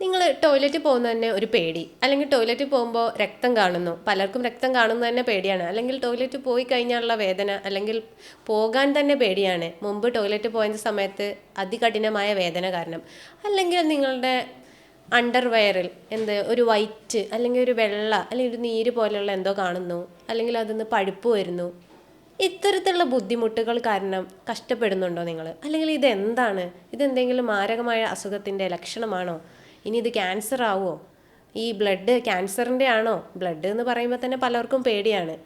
നിങ്ങൾ ടോയ്ലറ്റിൽ പോകുന്ന തന്നെ ഒരു പേടി. അല്ലെങ്കിൽ ടോയ്ലറ്റിൽ പോകുമ്പോൾ രക്തം കാണുന്നു. പലർക്കും രക്തം കാണുന്നത് തന്നെ പേടിയാണ്. അല്ലെങ്കിൽ ടോയ്ലറ്റിൽ പോയി കഴിഞ്ഞാലുള്ള വേദന അല്ലെങ്കിൽ പോകാൻ തന്നെ പേടിയാണ്. മുമ്പ് ടോയ്ലറ്റ് പോയ സമയത്ത് അതികഠിനമായ വേദന കാരണം. അല്ലെങ്കിൽ നിങ്ങളുടെ അണ്ടർവെയറിൽ എന്ത് ഒരു വൈറ്റ് അല്ലെങ്കിൽ ഒരു വെള്ള അല്ലെങ്കിൽ ഒരു നീര് പോലെയുള്ള എന്തോ കാണുന്നു. അല്ലെങ്കിൽ അതൊന്ന് പഴുപ്പ് വരുന്നു. ഇത്തരത്തിലുള്ള ബുദ്ധിമുട്ടുകൾ കാരണം കഷ്ടപ്പെടുന്നുണ്ടോ നിങ്ങൾ അല്ലെങ്കിൽ ഇതെന്താണ്? ഇതെന്തെങ്കിലും മാരകമായ അസുഖത്തിന്റെ ലക്ഷണമാണോ? ഇനി ഇത് ക്യാൻസർ ആവുമോ ഈ ബ്ലഡ് ക്യാൻസറിന്റെ ആണോ? ബ്ലഡ് എന്ന് പറയുമ്പോൾ തന്നെ പലർക്കും പേടിയാണ്.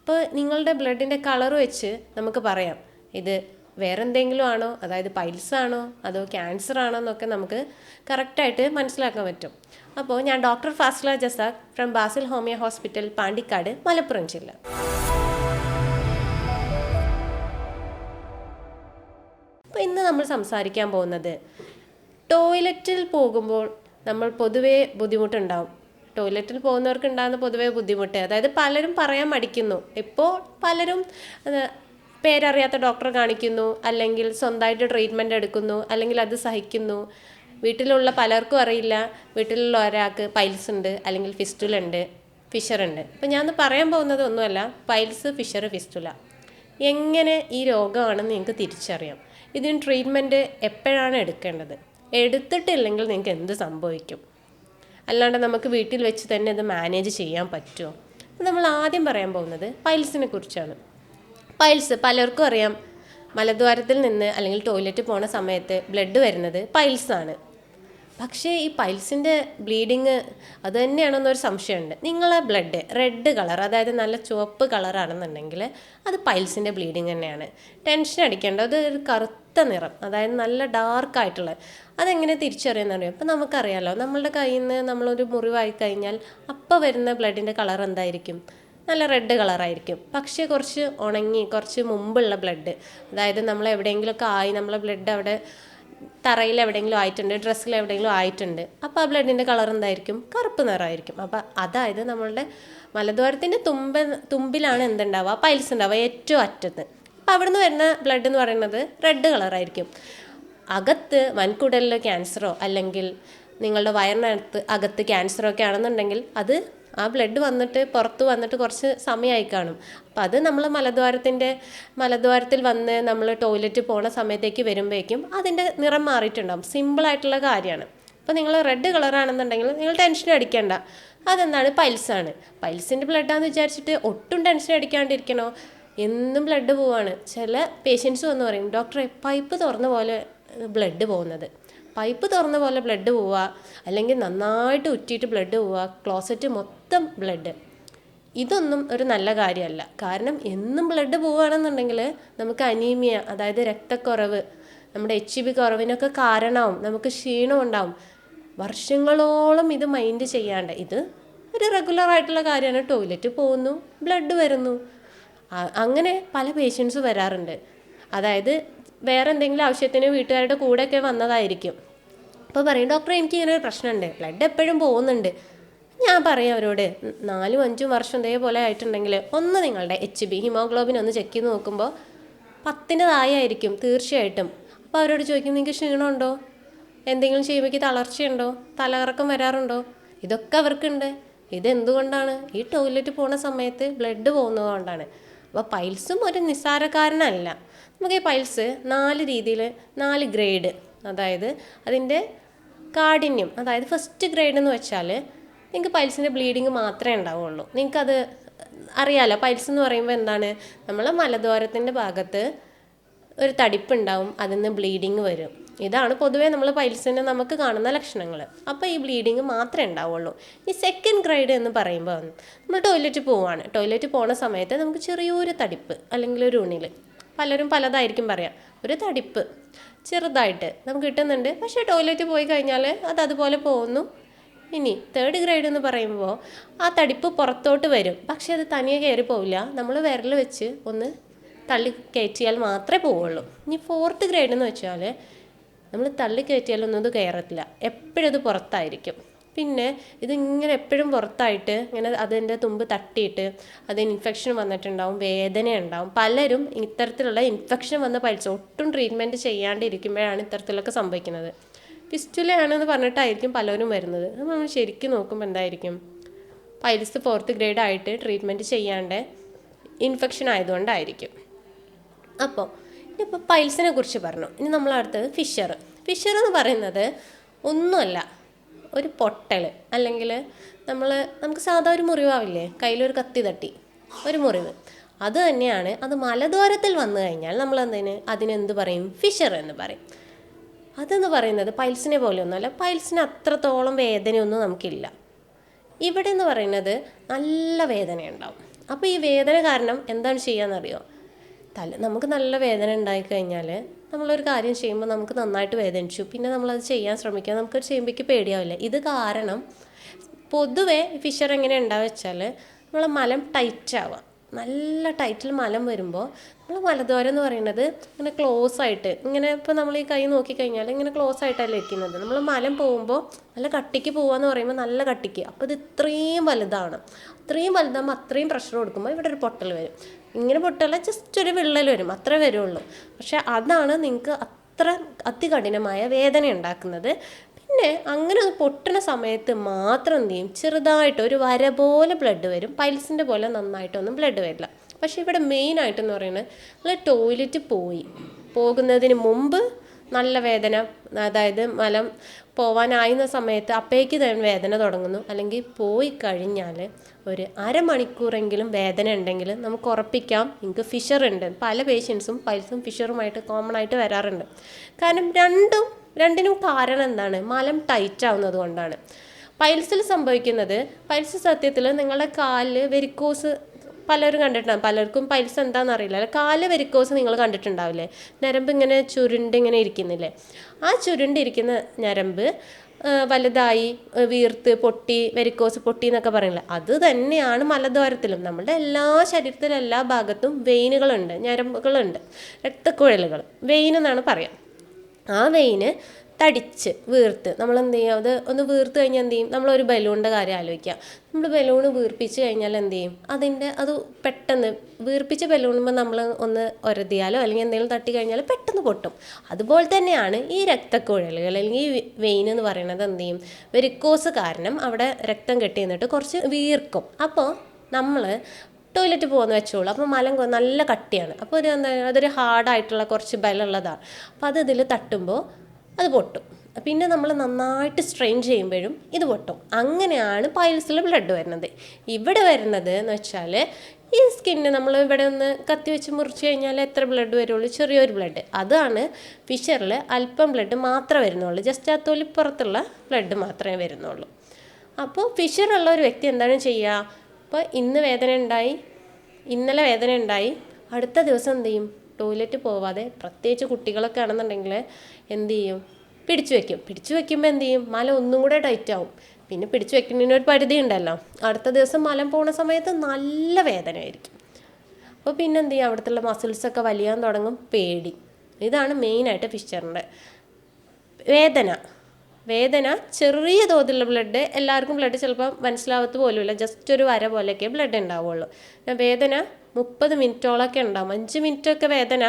അപ്പോൾ നിങ്ങളുടെ ബ്ലഡിന്റെ കളർ വെച്ച് നമുക്ക് പറയാം. ഇത് വേറെ എന്തെങ്കിലും ആണോ? അതായത് പൈൽസ് ആണോ? അതോ ക്യാൻസർ ആണോ എന്നൊക്കെ നമുക്ക് കറക്റ്റായിട്ട് മനസ്സിലാക്കാൻ പറ്റും. അപ്പോൾ ഞാൻ doctor Fasla Jasakh from Basil homeo hospital Pandikkad Malappuram ജില്ല. അപ്പോൾ ഇന്ന് നമ്മൾ സംസാരിക്കാൻ പോകുന്നത് ടോയ്ലറ്റിൽ പോകുമ്പോൾ നമ്മൾ പൊതുവേ ബുദ്ധിമുട്ടുണ്ടാവും. ടോയ്ലറ്റിൽ പോകുന്നവർക്ക് ഉണ്ടാകുന്ന പൊതുവേ ബുദ്ധിമുട്ട്. അതായത് പലരും പറയാൻ മടിക്കുന്നു. ഇപ്പോൾ പലരും പേരറിയാത്ത ഡോക്ടറെ കാണിക്കുന്നു അല്ലെങ്കിൽ സ്വന്തമായിട്ട് ട്രീറ്റ്മെന്റ് എടുക്കുന്നു അല്ലെങ്കിൽ അത് സഹിക്കുന്നു. വീട്ടിലുള്ള പലർക്കും അറിയില്ല. വീട്ടിലുള്ള ഒരാൾക്ക് പൈൽസ് ഉണ്ട് അല്ലെങ്കിൽ ഫിസ്റ്റുല ഉണ്ട് ഫിഷർ ഉണ്ട്. അപ്പം ഞാൻ പറയാൻ പോകുന്നത് ഒന്നുമല്ല. Piles fissure fistula. എങ്ങനെ ഈ രോഗമാണെന്ന് നിങ്ങൾക്ക് തിരിച്ചറിയാം. ഇതിന് ട്രീറ്റ്മെന്റ് എപ്പോഴാണ് എടുക്കേണ്ടത്? എടുത്തിട്ടില്ലെങ്കിൽ നിങ്ങൾക്ക് എന്ത് സംഭവിക്കും? അല്ലാണ്ട് നമുക്ക് വീട്ടിൽ വെച്ച് തന്നെ ഇത് മാനേജ് ചെയ്യാൻ പറ്റുമോ? നമ്മൾ ആദ്യം പറയാൻ പോകുന്നത് പൈൽസിനെ കുറിച്ചാണ്. പൈൽസ് പലർക്കും അറിയാം. മലദ്വാരത്തിൽ നിന്ന് അല്ലെങ്കിൽ ടോയ്ലറ്റ് പോണ സമയത്ത് ബ്ലഡ് വരുന്നത് പൈൽസാണ് പക്ഷേ ഈ പൈൽസിന്റെ ബ്ലീഡിങ് അത് തന്നെയാണെന്നൊരു സംശയമുണ്ട്. നിങ്ങളെ ബ്ലഡ് റെഡ് കളർ അതായത് നല്ല ചുവപ്പ് കളറാണെന്നുണ്ടെങ്കിൽ അത് പൈൽസിന്റെ ബ്ലീഡിങ് തന്നെയാണ്. ടെൻഷൻ അടിക്കേണ്ട അത് ഒരു കറുത്ത നിറം അതായത് നല്ല ഡാർക്കായിട്ടുള്ള അതെങ്ങനെ തിരിച്ചറിയുന്നറിയാം അപ്പോൾ നമുക്കറിയാലോ നമ്മളുടെ കയ്യിൽ നിന്ന് നമ്മളൊരു മുറിവായി കഴിഞ്ഞാൽ അപ്പോൾ വരുന്ന ബ്ലഡിന്റെ കളർ എന്തായിരിക്കും? നല്ല റെഡ് കളറായിരിക്കും പക്ഷേ കുറച്ച് ഉണങ്ങി കുറച്ച് മുമ്പുള്ള ബ്ലഡ് അതായത് നമ്മൾ എവിടെയെങ്കിലുമൊക്കെ ആയി നമ്മളെ ബ്ലഡ് അവിടെ തറയിൽ എവിടെയെങ്കിലും ആയിട്ടുണ്ട് ഡ്രസ്സിൽ എവിടെയെങ്കിലും ആയിട്ടുണ്ട് അപ്പോൾ ആ ബ്ലഡിന്റെ കളർ എന്തായിരിക്കും? കറുപ്പ് നിറമായിരിക്കും. അപ്പോൾ അതായത് നമ്മളുടെ മലദ്വാരത്തിന്റെ തുമ്പ തുമ്പിലാണ് എന്തുണ്ടാവുക? പൈൽസ് ഉണ്ടാവുക ഏറ്റവും അറ്റത്ത്. അപ്പോൾ അവിടെ നിന്ന് വരുന്ന ബ്ലഡ് എന്ന് പറയുന്നത് റെഡ് കളറായിരിക്കും അകത്ത് വൻകുടലിൽ ക്യാൻസറോ അല്ലെങ്കിൽ നിങ്ങളുടെ വയറിനകത്ത് അകത്ത് ക്യാൻസറോ ഒക്കെ ആണെന്നുണ്ടെങ്കിൽ അത് ആ ബ്ലഡ് വന്നിട്ട് പുറത്ത് വന്നിട്ട് കുറച്ച് സമയമായി കാണും. അപ്പം അത് നമ്മൾ മലദ്വാരത്തിന്റെ മലദ്വാരത്തിൽ വന്ന് നമ്മൾ ടോയ്ലറ്റ് പോണ സമയത്തേക്ക് വരുമ്പോഴേക്കും അതിന്റെ നിറം മാറിയിട്ടുണ്ടാകും സിമ്പിളായിട്ടുള്ള കാര്യമാണ്. അപ്പോൾ നിങ്ങൾ റെഡ് കളറാണെന്നുണ്ടെങ്കിൽ നിങ്ങൾ ടെൻഷൻ അടിക്കേണ്ട. അതെന്താണ്? പൈൽസാണ് പൈൽസിന്റെ ബ്ലഡാന്ന് വിചാരിച്ചിട്ട് ഒട്ടും ടെൻഷൻ അടിക്കാണ്ടിരിക്കണോ? എന്നും ബ്ലഡ് പോവാണ്. ചില പേഷ്യൻസ് വന്ന് പറയും ഡോക്ടറെ പൈപ്പ് തുറന്ന പോലെ ബ്ലഡ് പോകുന്നത്. പൈപ്പ് തുറന്ന പോലെ ബ്ലഡ് പോവുക അല്ലെങ്കിൽ നന്നായിട്ട് ഉറ്റിയിട്ട് ബ്ലഡ് പോവുക ക്ലോസറ്റ് മൊത്തം ബ്ലഡ് ഇതൊന്നും ഒരു നല്ല കാര്യമല്ല. കാരണം എന്നും ബ്ലഡ് പോവുകയാണെന്നുണ്ടെങ്കിൽ നമുക്ക് അനീമിയ അതായത് രക്തക്കുറവ് നമ്മുടെ എച്ച് ബി കുറവിനൊക്കെ കാരണമാവും. നമുക്ക് ക്ഷീണം ഉണ്ടാവും. വർഷങ്ങളോളം ഇത് മൈൻഡ് ചെയ്യാണ്ട് ഇത് ഒരു റെഗുലർ ആയിട്ടുള്ള കാര്യമാണ്. ടോയ്ലറ്റ് പോകുന്നു ബ്ലഡ് വരുന്നു. അങ്ങനെ പല പേഷ്യൻസ് വരാറുണ്ട്. അതായത് വേറെ എന്തെങ്കിലും ആവശ്യത്തിന് വീട്ടുകാരുടെ കൂടെയൊക്കെ വന്നതായിരിക്കും. അപ്പോൾ പറയും ഡോക്ടറെ എനിക്ക് ഇങ്ങനെ ഒരു പ്രശ്നമുണ്ട്. ബ്ലഡ് എപ്പോഴും പോകുന്നുണ്ട്. ഞാൻ പറയാം അവരോട് "ഉം, നാലും അഞ്ചും വർഷം ഇതേപോലെ ആയിട്ടുണ്ടെങ്കിൽ ഒന്ന് നിങ്ങളുടെ എച്ച് ബി ഹിമോഗ്ലോബിൻ ഒന്ന് ചെക്ക് ചെയ്ത് നോക്കുമ്പോൾ പത്തിന് തായായിരിക്കും തീർച്ചയായിട്ടും. അപ്പോൾ അവരോട് ചോദിക്കും നിങ്ങൾക്ക് ക്ഷീണമുണ്ടോ? എന്തെങ്കിലും ചെയ്യുമ്പോൾ തളർച്ചയുണ്ടോ? തലകറക്കം വരാറുണ്ടോ? ഇതൊക്കെ അവർക്കുണ്ട്. ഇതെന്തുകൊണ്ടാണ്? ഈ ടോയ്ലറ്റ് പോണ സമയത്ത് ബ്ലഡ് പോകുന്നത് കൊണ്ടാണ്. അപ്പോൾ പൈൽസും ഒരു നിസ്സാരക്കാരനല്ല. നമുക്ക് ഈ പൈൽസ് നാല് രീതിയിൽ നാല് ഗ്രേഡ്. അതായത് അതിന്റെ കാഠിന്യം അതായത് ഫസ്റ്റ് ഗ്രേഡ് എന്ന് വെച്ചാൽ നിങ്ങൾക്ക് പൈൽസിന്റെ ബ്ലീഡിങ് മാത്രമേ ഉണ്ടാവുള്ളൂ. നിങ്ങൾക്കത് അറിയാലോ പൈൽസ് എന്ന് പറയുമ്പോൾ എന്താണ്? നമ്മൾ മലദ്വാരത്തിന്റെ ഭാഗത്ത് ഒരു തടിപ്പുണ്ടാവും അതിൽ നിന്ന് ബ്ലീഡിങ് വരും. ഇതാണ് പൊതുവേ നമ്മൾ പൈൽസിന് നമുക്ക് കാണുന്ന ലക്ഷണങ്ങൾ അപ്പോൾ ഈ ബ്ലീഡിങ് മാത്രമേ ഉണ്ടാവുള്ളൂ. ഈ സെക്കൻഡ് ഗ്രേഡ് എന്ന് പറയുമ്പോൾ നമ്മൾ ടോയ്ലറ്റ് പോവാണ്. ടോയ്ലറ്റ് പോണ സമയത്ത് നമുക്ക് ചെറിയൊരു തടിപ്പ് അല്ലെങ്കിൽ ഒരു ഉണിൽ പലരും പലതായിരിക്കും പറയാം ഒരു തടിപ്പ്. ചെറുതായിട്ട് നമുക്ക് കിട്ടുന്നുണ്ട്. പക്ഷേ ടോയ്ലറ്റ് പോയി കഴിഞ്ഞാൽ അത് അതുപോലെ പോകുന്നു. ഇനി തേർഡ് ഗ്രേഡ് എന്ന് പറയുമ്പോൾ ആ തടിപ്പ് പുറത്തോട്ട് വരും. പക്ഷേ അത് തനിയെ കയറി പോവില്ല. നമ്മൾ വിരൽ വെച്ച് ഒന്ന് തള്ളി കയറ്റിയാൽ മാത്രമേ പോവുള്ളൂ. ഇനി ഫോർത്ത് ഗ്രേഡ് എന്ന് വെച്ചാൽ നമ്മൾ തള്ളി കയറ്റിയാലൊന്നും അത് കയറത്തില്ല. എപ്പോഴും അത് പുറത്തായിരിക്കും. പിന്നെ ഇതിങ്ങനെ എപ്പോഴും പുറത്തായിട്ട് ഇങ്ങനെ അതിന്റെ തുമ്പ് തട്ടിയിട്ട് അതിന് ഇൻഫെക്ഷൻ വന്നിട്ടുണ്ടാവും വേദന ഉണ്ടാവും പലരും ഇത്തരത്തിലുള്ള ഇൻഫെക്ഷൻ വന്ന് പൈൽസ് ഒട്ടും ട്രീറ്റ്മെന്റ് ചെയ്യാണ്ടിരിക്കുമ്പോഴാണ് ഇത്തരത്തിലൊക്കെ സംഭവിക്കുന്നത്. പിസ്റ്റുലയാണെന്ന് പറഞ്ഞിട്ടായിരിക്കും പലരും വരുന്നത്. അത് നമ്മൾ ശരിക്കും നോക്കുമ്പോൾ എന്തായിരിക്കും? പൈൽസ് ഫോർത്ത് ഗ്രേഡ് ആയിട്ട് ട്രീറ്റ്മെന്റ് ചെയ്യാണ്ട് ഇൻഫെക്ഷൻ ആയതുകൊണ്ടായിരിക്കും. അപ്പോൾ ഇനിയിപ്പോൾ പൈൽസിനെ കുറിച്ച് പറഞ്ഞു. ഇനി നമ്മളടുത്തത് ഫിഷർ. ഫിഷർ എന്ന് പറയുന്നത് ഒന്നുമല്ല ഒരു പൊട്ടൽ. അല്ലെങ്കിൽ നമ്മൾ നമുക്ക് സാധാ ഒരു മുറിവാവില്ലേ കയ്യിലൊരു കത്തി തട്ടി. ഒരു മുറിവ്. അത് തന്നെയാണ്. അത് മലദ്വാരത്തിൽ വന്നു കഴിഞ്ഞാൽ നമ്മൾ എന്തിന് അതിനെന്ത് പറയും? ഫിഷർ എന്ന് പറയും. അതെന്ന് പറയുന്നത് പൈൽസിനെ പോലെയൊന്നുമല്ല. പൈൽസിന് അത്രത്തോളം വേദനയൊന്നും നമുക്കില്ല. ഇവിടെ എന്ന് പറയുന്നത് നല്ല വേദന ഉണ്ടാവും അപ്പോൾ ഈ വേദന കാരണം എന്താണ് ചെയ്യാന്നറിയോ? തല നമുക്ക് നല്ല വേദന ഉണ്ടായിക്കഴിഞ്ഞാൽ നമ്മളൊരു കാര്യം ചെയ്യുമ്പോൾ നമുക്ക് നന്നായിട്ട് വേദനിച്ചു. പിന്നെ നമ്മളത് ചെയ്യാൻ ശ്രമിക്കുക. നമുക്ക് ചെയ്യുമ്പോഴേക്ക് പേടിയാവില്ല. ഇത് കാരണം പൊതുവെ ഫിഷർ എങ്ങനെ ഉണ്ടാവുക വെച്ചാൽ നമ്മൾ മലം ടൈറ്റ് ആവുക. നല്ല ടൈറ്റിൽ മലം വരുമ്പോൾ നമ്മൾ മലദ്വാരം എന്ന് പറയുന്നത് ഇങ്ങനെ ക്ലോസ് ആയിട്ട് ഇങ്ങനെ ഇപ്പോൾ നമ്മൾ ഈ കൈ നോക്കിക്കഴിഞ്ഞാൽ ഇങ്ങനെ ക്ലോസ് ആയിട്ടല്ല ഇരിക്കുന്നത്. നമ്മൾ മലം പോകുമ്പോൾ നല്ല കട്ടിക്ക് എന്ന് പറയുമ്പോൾ നല്ല കട്ടിക്ക്. അപ്പോൾ ഇത് ഇത്രയും വലുതാണ്. അത്രയും വലുതാകുമ്പോൾ അത്രയും പ്രഷർ കൊടുക്കുമ്പോൾ ഇവിടെ ഒരു പൊട്ടൽ വരും. ഇങ്ങനെ പൊട്ടല്ല ജസ്റ്റ് ഒരു വിള്ളൽ വരും അത്ര വരുള്ളൂ. പക്ഷെ അതാണ് നിങ്ങൾക്ക് അത്ര അതികഠിനമായ വേദന ഉണ്ടാക്കുന്നത്. പിന്നെ അങ്ങനെ പൊട്ടണ സമയത്ത് മാത്രം എന്ത് ചെയ്യും? ചെറുതായിട്ട് ഒരു വര പോലെ ബ്ലഡ് വരും. പൈൽസിന്റെ പോലെ നന്നായിട്ടൊന്നും ബ്ലഡ് വരില്ല. പക്ഷേ ഇവിടെ മെയിനായിട്ടെന്ന് പറയുന്നത് നമ്മൾ ടോയ്ലറ്റ് പോയി. പോകുന്നതിന് മുമ്പ് നല്ല വേദന അതായത് മലം പോവാനായുന്ന സമയത്ത് അപ്പേക്ക് തന്നെ വേദന തുടങ്ങുന്നു. അല്ലെങ്കിൽ പോയി കഴിഞ്ഞാൽ ഒരു അരമണിക്കൂറെങ്കിലും വേദന ഉണ്ടെങ്കിൽ നമുക്ക് ഉറപ്പിക്കാം. നിങ്ങൾക്ക് ഫിഷർ ഉണ്ട്. പല പേഷ്യൻസും പൈൽസും ഫിഷറുമായിട്ട് കോമൺ ആയിട്ട് വരാറുണ്ട്. കാരണം രണ്ടും രണ്ടിനും കാരണം എന്താണ്? മലം ടൈറ്റ് ആവുന്നത് കൊണ്ടാണ്. പൈൽസിൽ സംഭവിക്കുന്നത് പൈൽസ് സത്യത്തിൽ നിങ്ങളുടെ കാലിൽ വെരിക്കോസ് പലരും കണ്ടിട്ടുണ്ടാകും പലർക്കും പൈൽസ് എന്താണെന്ന് അറിയില്ല കാൽ വെരിക്കോസ് നിങ്ങൾ കണ്ടിട്ടുണ്ടാവില്ലേ? ഞരമ്പ് ഇങ്ങനെ ചുരുണ്ട് ഇങ്ങനെ ഇരിക്കുന്നില്ലേ? ആ ചുരുണ്ടിരിക്കുന്ന ഞരമ്പ് വലുതായി വീർത്ത് പൊട്ടി വെരിക്കോസ് പൊട്ടി എന്നൊക്കെ പറയുന്നത് അത് തന്നെയാണ് മലദ്വാരത്തിലും. നമ്മുടെ എല്ലാ ശരീരത്തിലെ എല്ലാ ഭാഗത്തും വെയിനുകളുണ്ട് ഞരമ്പുകളുണ്ട് രക്തക്കുഴലുകൾ. വെയിൻ എന്നാണ് പറയാം. ആ വെയിന് തടിച്ച് വീർത്ത് നമ്മൾ എന്ത് ചെയ്യും അത് ഒന്ന് വീർത്ത് കഴിഞ്ഞാൽ എന്ത് ചെയ്യും? നമ്മളൊരു ബലൂണിന്റെ കാര്യം ആലോചിക്കാം നമ്മൾ ബലൂൺ വീർപ്പിച്ച് കഴിഞ്ഞാൽ എന്ത് ചെയ്യും? അതിന്റെ അത് പെട്ടെന്ന് വീർപ്പിച്ച ബലൂണുമ്പോൾ നമ്മൾ ഒന്ന് ഒരതിയാലോ അല്ലെങ്കിൽ എന്തെങ്കിലും തട്ടി കഴിഞ്ഞാൽ പെട്ടെന്ന് പൊട്ടും. അതുപോലെ തന്നെയാണ് ഈ രക്തക്കുഴലുകൾ അല്ലെങ്കിൽ ഈ വെയിൻ എന്ന് പറയുന്നത് എന്ത് ചെയ്യും? വെരിക്കോസ് കാരണം അവിടെ രക്തം കെട്ടി നിന്നിട്ട് കുറച്ച് വീർക്കും. അപ്പോൾ നമ്മൾ ടോയ്ലറ്റ് പോകുന്ന വെച്ചോളൂ. അപ്പോൾ മലം നല്ല കട്ടിയാണ്. അപ്പോൾ ഒരു എന്താ അതൊരു ഹാർഡായിട്ടുള്ള കുറച്ച് ബലമുള്ളതാണ്. അപ്പോൾ അത് ഇതിൽ തട്ടുമ്പോൾ അത് പൊട്ടും. പിന്നെ നമ്മൾ നന്നായിട്ട് സ്ട്രെയിൻ ചെയ്യുമ്പോഴും ഇത് പൊട്ടും. അങ്ങനെയാണ് പൈൽസിൽ ബ്ലഡ് വരുന്നത്. ഇവിടെ വരുന്നത് എന്ന് വെച്ചാൽ ഈ സ്കിന്ന് നമ്മൾ ഇവിടെ ഒന്ന് കത്തി വെച്ച് മുറിച്ച് കഴിഞ്ഞാൽ എത്ര ബ്ലഡ് വരുള്ളൂ? ചെറിയൊരു ബ്ലഡ് അതാണ് ഫിഷറിൽ അല്പം ബ്ലഡ് മാത്രമേ വരുന്നുള്ളൂ. ജസ്റ്റ് ആ തൊലിപ്പുറത്തുള്ള ബ്ലഡ് മാത്രമേ വരുന്നുള്ളൂ. അപ്പോൾ ഫിഷറുള്ള ഒരു വ്യക്തി എന്താണ് ചെയ്യുക? ഇപ്പോൾ ഇന്ന് വേദന ഉണ്ടായി ഇന്നലെ വേദന ഉണ്ടായി അടുത്ത ദിവസം എന്ത് ചെയ്യും? ടോയ്ലറ്റ് പോവാതെ പ്രത്യേകിച്ച് കുട്ടികളൊക്കെ ആണെന്നുണ്ടെങ്കിൽ എന്തു ചെയ്യും? പിടിച്ചു വെക്കും. പിടിച്ചു വെക്കുമ്പോൾ എന്ത് ചെയ്യും? മല ഒന്നും കൂടെ ടൈറ്റ് ആവും. പിന്നെ പിടിച്ചു വെക്കുന്നതിന് ഒരു പരിധി ഉണ്ടല്ലോ. അടുത്ത ദിവസം മലം പോണ സമയത്ത് നല്ല വേദനയായിരിക്കും. അപ്പോൾ പിന്നെ എന്ത് ചെയ്യും? അവിടുത്തെ മസിൽസൊക്കെ വലിയാൻ തുടങ്ങും. പേടി. ഇതാണ് മെയിനായിട്ട് ഫിഷറിന്റെ വേദന. വേദന ചെറിയ തോതിലുള്ള ബ്ലഡ് എല്ലാവർക്കും ബ്ലഡ് ചിലപ്പോൾ മനസ്സിലാവത്ത് പോലുമില്ല. ജസ്റ്റ് ഒരു വര പോലെയൊക്കെ ബ്ലഡ് ഉണ്ടാവുള്ളൂ. വേദന മുപ്പത് മിനിറ്റോളൊക്കെ ഉണ്ടാവും. അഞ്ച് മിനിറ്റൊക്കെ വേദന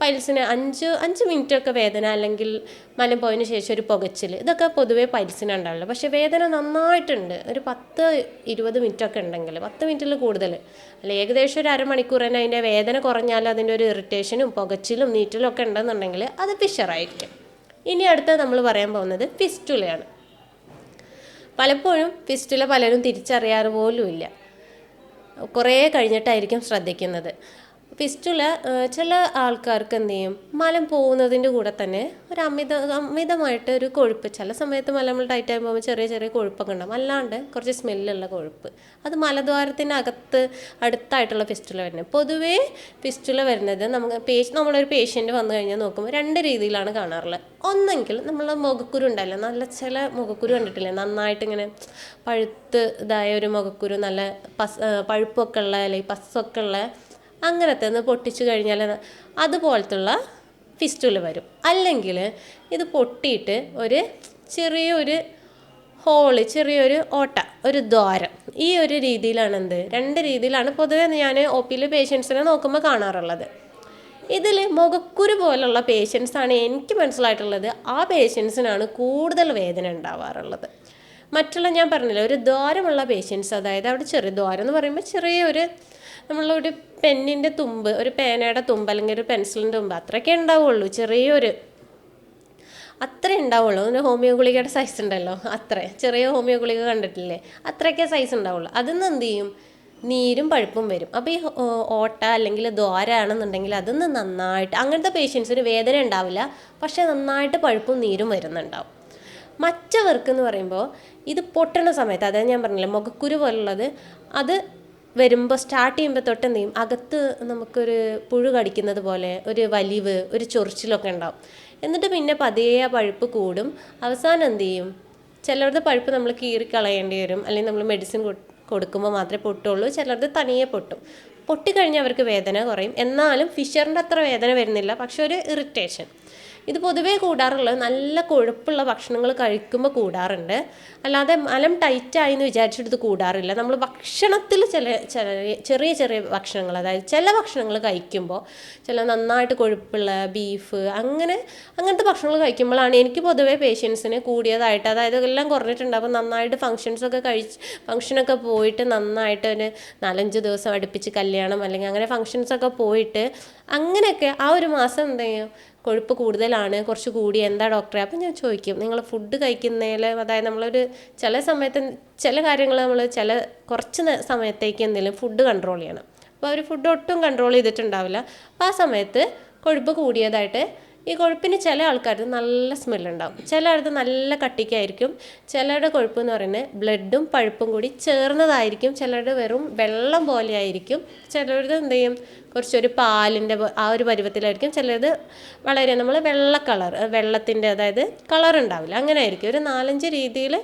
പൈൽസിന് അഞ്ച് അഞ്ച് മിനിറ്റൊക്കെ വേദന അല്ലെങ്കിൽ മലം പോയതിന് ശേഷം ഒരു പുകച്ചിൽ ഇതൊക്കെ പൊതുവേ പൈൽസിന് ഉണ്ടാവുള്ളൂ. പക്ഷേ വേദന നന്നായിട്ടുണ്ട്. ഒരു പത്ത് ഇരുപത് മിനിറ്റൊക്കെ ഉണ്ടെങ്കിൽ പത്ത് മിനിറ്റിൽ കൂടുതൽ. അല്ല ഏകദേശം ഒരു അരമണിക്കൂർ തന്നെ അതിന്റെ വേദന കുറഞ്ഞാൽ അതിന്റെ ഒരു ഇറിറ്റേഷനും പുകച്ചിലും നീറ്റലും ഒക്കെ ഉണ്ടെന്നുണ്ടെങ്കിൽ അത് ഫിഷറായിരിക്കും. ഇനി അടുത്ത നമ്മൾ പറയാൻ പോകുന്നത് ഫിസ്റ്റുലയാണ്. പലപ്പോഴും ഫിസ്റ്റുല പലരും തിരിച്ചറിയാറ് പോലുമില്ല. കുറേ കഴിഞ്ഞിട്ടായിരിക്കും ശ്രദ്ധിക്കുന്നത്. ഫിസ്റ്റുല ചില ആൾക്കാർക്ക് എന്ത് ചെയ്യും? മലം പോകുന്നതിന്റെ കൂടെ തന്നെ ഒരു അമിത അമിതമായിട്ട് ഒരു കൊഴുപ്പ്. ചില സമയത്ത് മലം നമ്മൾ ടൈറ്റ് ആകുമ്പോൾ ചെറിയ ചെറിയ കൊഴുപ്പൊക്കെ ഉണ്ടാകും അല്ലാണ്ട് കുറച്ച് സ്മെല്ലുള്ള കൊഴുപ്പ്. അത് മലദ്വാരത്തിന്റെ അകത്ത് അടുത്തായിട്ടുള്ള ഫിസ്റ്റുല വരുന്നത്. പൊതുവേ ഫിസ്റ്റുല വരുന്നത് നമുക്ക് പേശ് നമ്മളൊരു പേഷ്യന്റ് വന്നു കഴിഞ്ഞാൽ നോക്കുമ്പോൾ രണ്ട് രീതിയിലാണ് കാണാറുള്ളത്. ഒന്നെങ്കിൽ നമ്മൾ മുഖക്കുരു ഉണ്ടല്ലോ. നല്ല ചില മുഖക്കുരു കണ്ടിട്ടില്ലേ? നന്നായിട്ട് ഇങ്ങനെ പഴുത്ത് ഇതായ ഒരു മുഖക്കുരു നല്ല പസ് പഴുപ്പൊക്കെ ഉള്ള അല്ലെങ്കിൽ പസ്സൊക്കെ ഉള്ള അങ്ങനത്തെ ഒന്ന് പൊട്ടിച്ചു കഴിഞ്ഞാൽ അതുപോലത്തുള്ള ഫിസ്റ്റുകൾ വരും. അല്ലെങ്കിൽ ഇത് പൊട്ടിയിട്ട് ഒരു ചെറിയൊരു ഹോൾ ചെറിയൊരു ഓട്ട ഒരു ദ്വാരം. ഈ ഒരു രീതിയിലാണ് എന്ത് രണ്ട് രീതിയിലാണ് പൊതുവെ ഞാൻ ഒ പിയിൽ പേഷ്യൻസിനെ നോക്കുമ്പോൾ കാണാറുള്ളത്. ഇതിൽ മുഖക്കുരു പോലുള്ള പേഷ്യൻസാണ് എനിക്ക് മനസ്സിലായിട്ടുള്ളത്. ആ പേഷ്യൻസിനാണ് കൂടുതൽ വേദന ഉണ്ടാവാറുള്ളത്. മറ്റുള്ള ഞാൻ പറഞ്ഞില്ല ഒരു ദ്വാരമുള്ള പേഷ്യൻസ് അതായത് അവിടെ ചെറിയ ദ്വാരം എന്ന് പറയുമ്പോൾ ചെറിയൊരു നമ്മളൊരു പെന്നിന്റെ തുമ്പ് ഒരു പേനയുടെ തുമ്പ് അല്ലെങ്കിൽ ഒരു പെൻസിലിന്റെ തുമ്പ് അത്രയൊക്കെ ഉണ്ടാവുള്ളൂ ചെറിയൊരു അത്രേ ഉണ്ടാവുള്ളൂ. അതിന്റെ ഹോമിയോ ഗുളികയുടെ സൈസ് ഉണ്ടല്ലോ അത്ര. ചെറിയ ഹോമിയോ ഗുളിക കണ്ടിട്ടില്ലേ? അത്രയൊക്കെ സൈസ് ഉണ്ടാവുള്ളൂ. അതിൽ നിന്ന് എന്ത് ചെയ്യും? നീരും പഴുപ്പും വരും. അപ്പോൾ ഈ ഓട്ട അല്ലെങ്കിൽ ദ്വാരാണെന്നുണ്ടെങ്കിൽ നിന്ന് നന്നായിട്ട് അങ്ങനത്തെ പേഷ്യൻസിന് വേദന ഉണ്ടാവില്ല. പക്ഷേ നന്നായിട്ട് പഴുപ്പും നീരും വരുന്നുണ്ടാവും. മറ്റവർക്ക് എന്ന് പറയുമ്പോൾ ഇത് പൊട്ടണ സമയത്ത് അതായത് ഞാൻ പറഞ്ഞില്ല മുഖക്കുരു പോലുള്ളത് അത് വരുമ്പോൾ സ്റ്റാർട്ട് ചെയ്യുമ്പോൾ തൊട്ട് എന്ത് അകത്ത് നമുക്കൊരു പുഴു കടിക്കുന്നത് പോലെ ഒരു വലിവ് ഒരു ചൊറിച്ചിലൊക്കെ ഉണ്ടാവും. എന്നിട്ട് പിന്നെ പതിയെ ആ പഴുപ്പ് കൂടും. അവസാനം എന്ത് ചെയ്യും? ചിലരുടെ പഴുപ്പ് നമ്മൾ കീറി കളയേണ്ടി വരും. അല്ലെങ്കിൽ നമ്മൾ മെഡിസിൻ കൊടുക്കുമ്പോൾ മാത്രമേ പൊട്ടുള്ളൂ. ചിലരുടെ തനിയെ പൊട്ടും. പൊട്ടിക്കഴിഞ്ഞാൽ അവർക്ക് വേദന കുറയും. എന്നാലും ഫിഷറിന്റെ അത്ര വേദന വരുന്നില്ല. പക്ഷെ ഒരു ഇറിറ്റേഷൻ ഇത് പൊതുവേ കൂടാറുള്ളത് നല്ല കൊഴുപ്പുള്ള ഭക്ഷണങ്ങൾ കഴിക്കുമ്പോൾ കൂടാറുണ്ട്. അല്ലാതെ മലം ടൈറ്റായി എന്ന് വിചാരിച്ചിട്ട് കൂടാറില്ല. നമ്മൾ ഭക്ഷണത്തിൽ ചില ചെറിയ ചെറിയ ഭക്ഷണങ്ങൾ അതായത് ചില ഭക്ഷണങ്ങൾ കഴിക്കുമ്പോൾ ചില നന്നായിട്ട് കൊഴുപ്പുള്ള ബീഫ് അങ്ങനെ അങ്ങനത്തെ ഭക്ഷണങ്ങൾ കഴിക്കുമ്പോഴാണ് എനിക്ക് പൊതുവേ പേഷ്യൻസിന് കൂടിയതായിട്ട് അതായത് എല്ലാം കുറഞ്ഞിട്ടുണ്ട്. അപ്പോൾ നന്നായിട്ട് ഫംഗ്ഷൻസൊക്കെ കഴിച്ച് ഫങ്ഷനൊക്കെ പോയിട്ട് നന്നായിട്ട് ഒരു നാലഞ്ച് ദിവസം അടുപ്പിച്ച് കല്യാണം അല്ലെങ്കിൽ അങ്ങനെ ഫംഗ്ഷൻസൊക്കെ പോയിട്ട് അങ്ങനെയൊക്കെ ആ ഒരു മാസം എന്ത് കൊഴുപ്പ് കൂടുതലാണ് കുറച്ച് കൂടി എന്താ ഡോക്ടറെ അപ്പം ഞാൻ ചോദിക്കും നിങ്ങൾ ഫുഡ് കഴിക്കുന്നതിൽ അതായത് നമ്മളൊരു ചില സമയത്ത് ചില കാര്യങ്ങൾ നമ്മൾ ചില കുറച്ച് സമയത്തേക്ക് എന്തെങ്കിലും ഫുഡ് കൺട്രോൾ ചെയ്യണം. അപ്പോൾ അവർ ഫുഡ് ഒട്ടും കൺട്രോൾ ചെയ്തിട്ടുണ്ടാവില്ല. അപ്പോൾ ആ സമയത്ത് കൊഴുപ്പ് കൂടിയതായിട്ട് ഈ കൊഴുപ്പിന് ചില ആൾക്കാർക്ക് നല്ല സ്മെല്ലുണ്ടാവും ചിലർക്ക് നല്ല കട്ടിക്കായിരിക്കും. ചിലരുടെ കൊഴുപ്പ് എന്ന് പറയുന്നത് ബ്ലഡും പഴുപ്പും കൂടി ചേർന്നതായിരിക്കും. ചിലരുടെ വെറും വെള്ളം പോലെയായിരിക്കും ചിലരുടെ എന്ത് ചെയ്യും? കുറച്ചൊരു പാലിന്റെ ആ ഒരു പരുവത്തിലായിരിക്കും ചിലത് വളരെ നമ്മൾ വെള്ള കളർ വെള്ളത്തിന്റെ അതായത് കളർ ഉണ്ടാവില്ല. അങ്ങനെ ആയിരിക്കും ഒരു നാലഞ്ച് രീതിയിൽ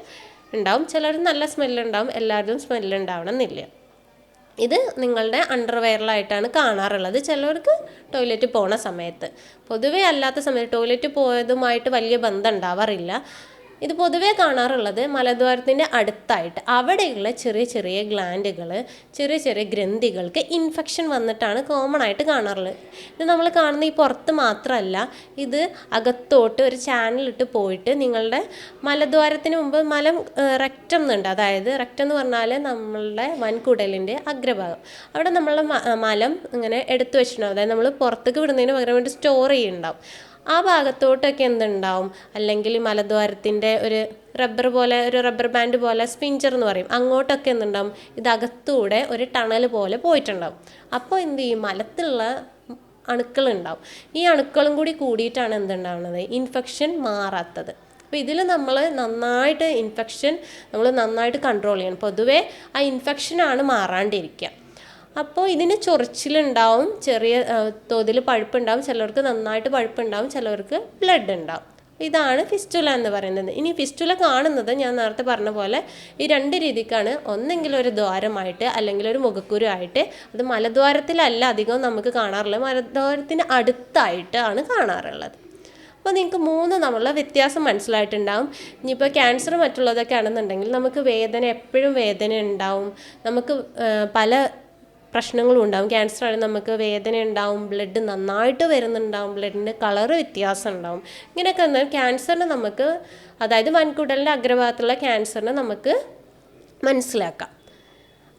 ഉണ്ടാവും. ചിലർ നല്ല സ്മെല്ലുണ്ടാവും എല്ലാവരും സ്മെല്ലുണ്ടാവണം എന്നില്ല. ഇത് നിങ്ങളുടെ അണ്ടർവെയറിലായിട്ടാണ് കാണാറുള്ളത്. ചിലർക്ക് ടോയ്ലറ്റ് പോണ സമയത്ത്. പൊതുവേ അല്ലാത്ത സമയത്ത് ടോയ്ലറ്റ് പോയതുമായിട്ട് വലിയ ബന്ധം ഉണ്ടാവാറില്ല. ഇത് പൊതുവേ കാണാറുള്ളത് മലദ്വാരത്തിന്റെ അടുത്തായിട്ട്. അവിടെയുള്ള ചെറിയ ചെറിയ ഗ്ലാൻഡുകൾ ചെറിയ ചെറിയ ഗ്രന്ഥികൾക്ക് ഇൻഫെക്ഷൻ വന്നിട്ടാണ് കോമൺ ആയിട്ട് കാണാറുള്ളത്. ഇത് നമ്മൾ കാണുന്ന ഈ പുറത്ത് മാത്രമല്ല ഇത് അകത്തോട്ട് ഒരു ചാനലിട്ട് പോയിട്ട് നിങ്ങളുടെ മലദ്വാരത്തിന് മുമ്പ് മലം റെക്റ്റം എന്നുണ്ട് അതായത് റെക്റ്റം എന്ന് പറഞ്ഞാൽ നമ്മളുടെ വൻകുടലിന്റെ അഗ്രഭാഗം. അവിടെ നമ്മളുടെ മലം ഇങ്ങനെ എടുത്തു വെച്ചിട്ടുണ്ടാവും. അതായത് നമ്മൾ പുറത്തേക്ക് വിടുന്നതിന് പകരം വേണ്ടി സ്റ്റോർ ചെയ്യുന്നുണ്ടാവും. ആ ഭാഗത്തോട്ടൊക്കെ എന്തുണ്ടാവും? അല്ലെങ്കിൽ മലദ്വാരത്തിന്റെ ഒരു റബ്ബർ പോലെ ഒരു റബ്ബർ ബാൻഡ് പോലെ സ്പിഞ്ചർ എന്ന് പറയും. അങ്ങോട്ടൊക്കെ എന്തുണ്ടാവും? ഇതകത്തൂടെ ഒരു ടണൽ പോലെ പോയിട്ടുണ്ടാവും. അപ്പോൾ എന്ത് ചെയ്യും? മലത്തുള്ള അണുക്കളുണ്ടാവും ഈ അണുക്കളും കൂടി കൂടിയിട്ടാണ് എന്തുണ്ടാവുന്നത്? ഇൻഫെക്ഷൻ മാറാത്തത്. അപ്പോൾ ഇതിൽ നമ്മൾ നന്നായിട്ട് ഇൻഫെക്ഷൻ നമ്മൾ നന്നായിട്ട് കൺട്രോൾ ചെയ്യണം. പൊതുവേ ആ ഇൻഫെക്ഷനാണ് മാറാണ്ടിരിക്കുക. അപ്പോൾ ഇതിന് ചൊറിച്ചിലുണ്ടാവും ചെറിയ തോതിൽ പഴുപ്പുണ്ടാവും ചിലർക്ക് നന്നായിട്ട് പഴുപ്പുണ്ടാവും ചിലവർക്ക് ബ്ലഡ് ഉണ്ടാവും. ഇതാണ് ഫിസ്റ്റുല എന്ന് പറയുന്നത്. ഇനി ഫിസ്റ്റുല കാണുന്നത് ഞാൻ നേരത്തെ പറഞ്ഞ പോലെ ഈ രണ്ട് രീതിക്കാണ്. ഒന്നെങ്കിൽ ഒരു ദ്വാരമായിട്ട് അല്ലെങ്കിൽ ഒരു മുഖക്കുരു ആയിട്ട് അത് മലദ്വാരത്തിലല്ല അധികം നമുക്ക് കാണാറുള്ളത്. മലദ്വാരത്തിന് അടുത്തായിട്ടാണ് കാണാറുള്ളത്. അപ്പോൾ നിങ്ങൾക്ക് മൂന്ന് നമ്മളുടെ വ്യത്യാസം മനസ്സിലായിട്ടുണ്ടാവും. ഇനിയിപ്പോൾ ക്യാൻസർ മറ്റുള്ളതൊക്കെ ആണെന്നുണ്ടെങ്കിൽ നമുക്ക് വേദന എപ്പോഴും വേദന ഉണ്ടാവും. നമുക്ക് പല പ്രശ്നങ്ങളും ഉണ്ടാവും. ക്യാൻസർ ആണെങ്കിൽ നമുക്ക് വേദന ഉണ്ടാവും ബ്ലഡ് നന്നായിട്ട് വരുന്നുണ്ടാവും ബ്ലഡിന്റെ കളറ് വ്യത്യാസം ഉണ്ടാവും. ഇങ്ങനെയൊക്കെ എന്നാൽ ക്യാൻസറിന് നമുക്ക് അതായത് വൻകുടലിന്റെ അഗ്രഭാഗത്തുള്ള ക്യാൻസറിനെ നമുക്ക് മനസ്സിലാക്കാം.